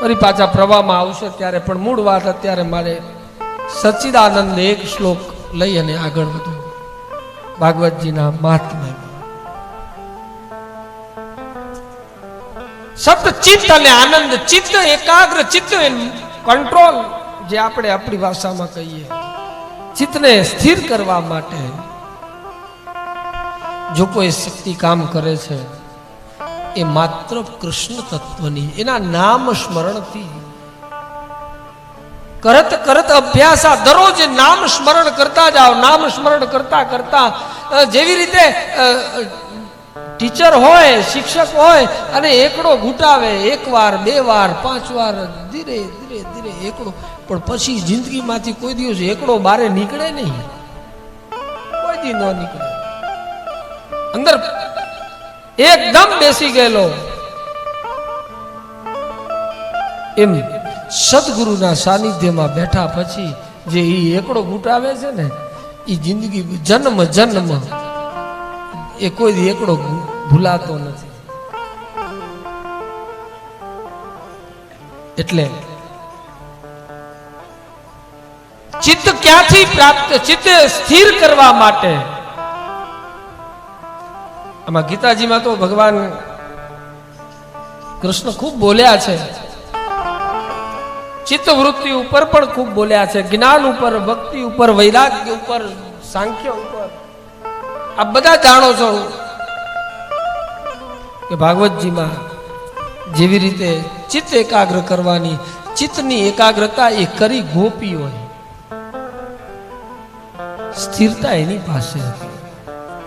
ફરી પાછા પ્રવાહમાં આવશે ત્યારે પણ મૂળ વાત અત્યારે મારે સચ્ચિદાનંદ એક શ્લોક લઈ અને આગળ વધું ભાગવતજીના મહાત્મા સત ચિત્ત અને આનંદ, ચિત્ત એકાગ્ર, ચિત્ત કંટ્રોલ જે આપણે આપણી ભાષામાં કહીએ. ચિત્તને સ્થિર કરવા માટે જો કોઈ શક્તિ કામ કરે છે એ માત્ર કૃષ્ણ તત્વની, એના નામ સ્મરણથી. કરત કરત અભ્યાસ આ દરરોજ નામ સ્મરણ કરતા જાઓ, નામ સ્મરણ કરતા કરતા જેવી રીતે ટીચર હોય, શિક્ષક હોય, અને એકડો ઘૂંટાવે એક વાર, બે વાર, પાંચ વાર, ધીરે ધીરે ધીરે એકડો. પણ પછી જિંદગીમાંથી કોઈ દિવસ એકડો બારે નીકળે નહીં. કોઈ દી ન નીકળે. અંદર એકદમ બેસી ગયેલો. એમ સદગુરુના સાનિધ્યમાં બેઠા પછી જે એ એકડો ઘૂંટાવે છે ને એ જિંદગી જન્મ જન્મ એ કોઈ એકડો ભૂલાતો નથી. એટલે ચિત્ત ક્યાંથી પ્રાપ્ત, ચિત્ત સ્થિર કરવા માટે આમાં ગીતાજીમાં તો ભગવાન કૃષ્ણ ખૂબ બોલ્યા છે. ચિત્ત વૃત્તિ ઉપર પણ ખૂબ બોલ્યા છે. જ્ઞાન ઉપર, ભક્તિ ઉપર, વૈરાગ્ય ઉપર, સાંખ્ય ઉપર. આ બધા જાણો છો કે ભાગવતજીમાં જેવી રીતે ચિત્ત એકાગ્ર કરવાની, ચિત્તની એકાગ્રતા એ કરી ગોપીઓએ સ્થિરતા એની પાસે હતી.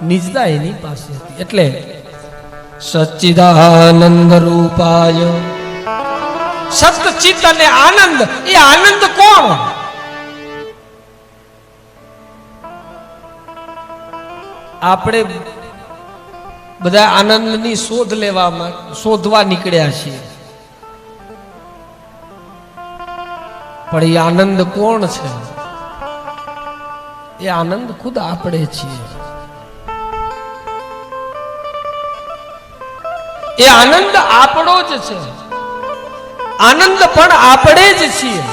નિજતા એની પાસે હતી. એટલે સચ્ચિદાનંદ રૂપાય સતચિત અને આનંદ એ આનંદ કોણ? આપણે બધા આનંદની શોધ લેવામાં શોધવા નીકળ્યા છીએ. પણ એ આનંદ કોણ છે? એ આનંદ ખુદ આપણે છીએ. એ આનંદ આપણો જ છે. આનંદ પણ આપણે જ છીએ.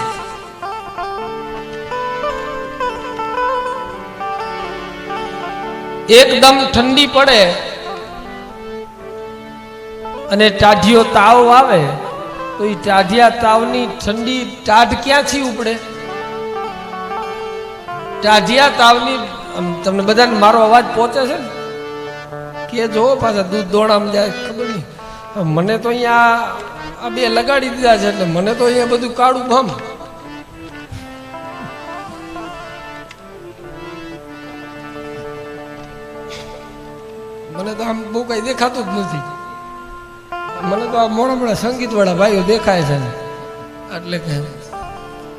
એકદમ ઠંડી પડે અને ટાઢીઓ તાવ આવે, તો એ ટાઢિયા તાવની ઠંડી ટાઢ ક્યાંથી ઉપડે? ટાઢિયા તાવની તમને બધાને મારો અવાજ પહોંચે છે ને? કે જો પાછા દૂધ દોડામ જાય, ખબર નહીં. મને તો અહીંયા આ બે લગાડી દીધા છે એટલે મને તો અહીંયા બધું કાળું ભમ. મને તો આમ બહુ કઈ દેખાતું જ નથી. મને તો આ મોડા મોડા સંગીત વાળા ભાઈઓ દેખાય છે. એટલે કે,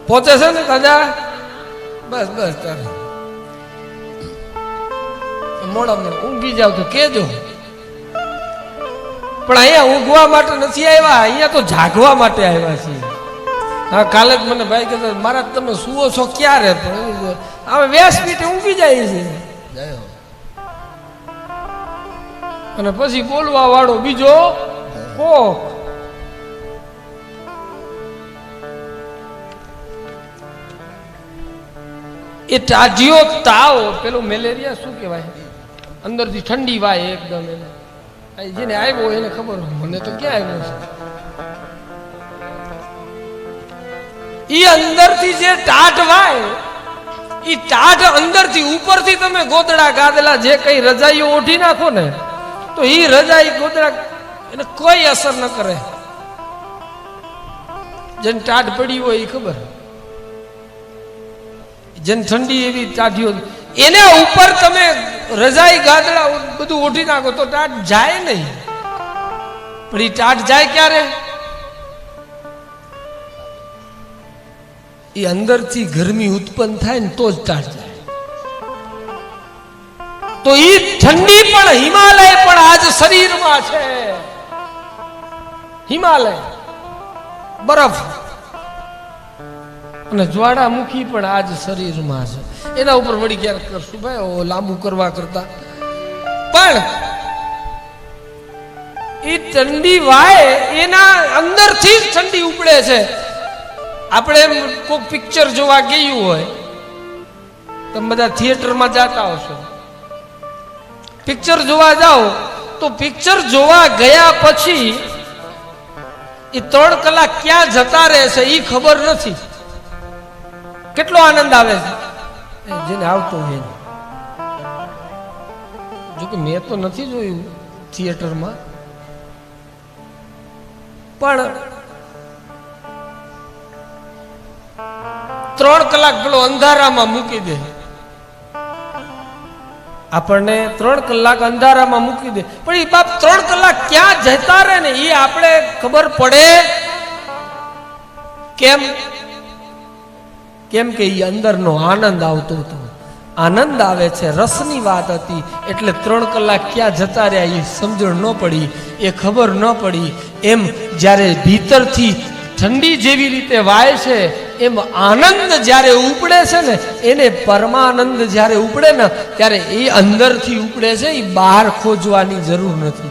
પહોંચે છે ને તાજા? બસ બસ, તારે. મોડા મોડા ઊંઘી જાવ તો કેજો. પણ અહીંયા ઊંઘવા માટે નથી આવ્યા અહીંયા તો જાગવા માટે આવ્યા છીએ. હા કાલે મને ભાઈ કહેતો મારા તમે સુવો છો ક્યારે? હવે વ્યાસપીઠે ઊંઘી જાય છે. અને પછી બોલવા વાળો બીજો કોક એ ટાઢિયો તાવ પેલું મેલેરિયા શું કહેવાય? અંદરથી ઠંડી વાય એકદમ એને. જેને આવ્યો એને ખબર મને તો ક્યાં આવ્યો છે? ઈ અંદરથી જે ટાટ વાય, ઈ ટાટ અંદરથી ઉપરથી તમે ગોદડા ગાદલા જે કઈ રજાઈઓ ઓઢી નાખો ને, તો ઈ રજાઈ ગોદડા એને કોઈ અસર ન કરે. જેને ટાટ પડી હોય એ ખબર. જેને ઠંડી એવી ટાઢીઓ એને ઉપર તમે રજાઈ ગાદલા બધું ઓઢી નાખો તો ટાટ જાય નહીં. પણ એ ટાટ જાય ક્યારે? એ અંદરથી ગરમી ઉત્પન્ન થાય ને તો જ ટાટ જાય. તો એ ઠંડી પણ હિમાલય પણ આજ શરીરમાં છે. હિમાલય, બરફ અને જ્વાળામુખી પણ આજ શરીરમાં છે. એના ઉપર વળી ક્યારેક કરશું ભાઈ લાંબુ કરવા કરતા. પણ એ ઠંડી વાય એના અંદરથી જ ઠંડી ઉપડે છે. આપણે કોઈક પિક્ચર જોવા ગયું હોય, તમે બધા થિયેટરમાં જાતા હશો. પિક્ચર જોવા જાઓ, તો પિક્ચર જોવા ગયા પછી એ ત્રણ કલાક ક્યાં જતા રહે છે એ ખબર નથી. કેટલો આનંદ આવે છે. જેને આવતું હોય જોકે મેં તો નથી જોયું થિયેટરમાં. પણ ત્રણ કલાક પેલો અંધારામાં મૂકી દે. આપણને ત્રણ કલાક અંધારામાં મૂકી દે. પણ એ બાપ ત્રણ કલાક ક્યાં જતા રહે ને એ આપણે ખબર પડે કેમ કેમ કે એ અંદરનો આનંદ આવતો હતો. આનંદ આવે છે, રસની વાત હતી, એટલે ત્રણ કલાક ક્યાં જતા રહ્યા એ સમજણ ન પડી, એ ખબર ન પડી. એમ જ્યારે ભીતરથી ઠંડી જેવી રીતે વાય છે, એમ આનંદ જ્યારે ઉપડે છે ને, એને પરમાનંદ જ્યારે ઉપડે ને, ત્યારે એ અંદરથી ઉપડે છે એ બહાર ખોજવાની જરૂર નથી.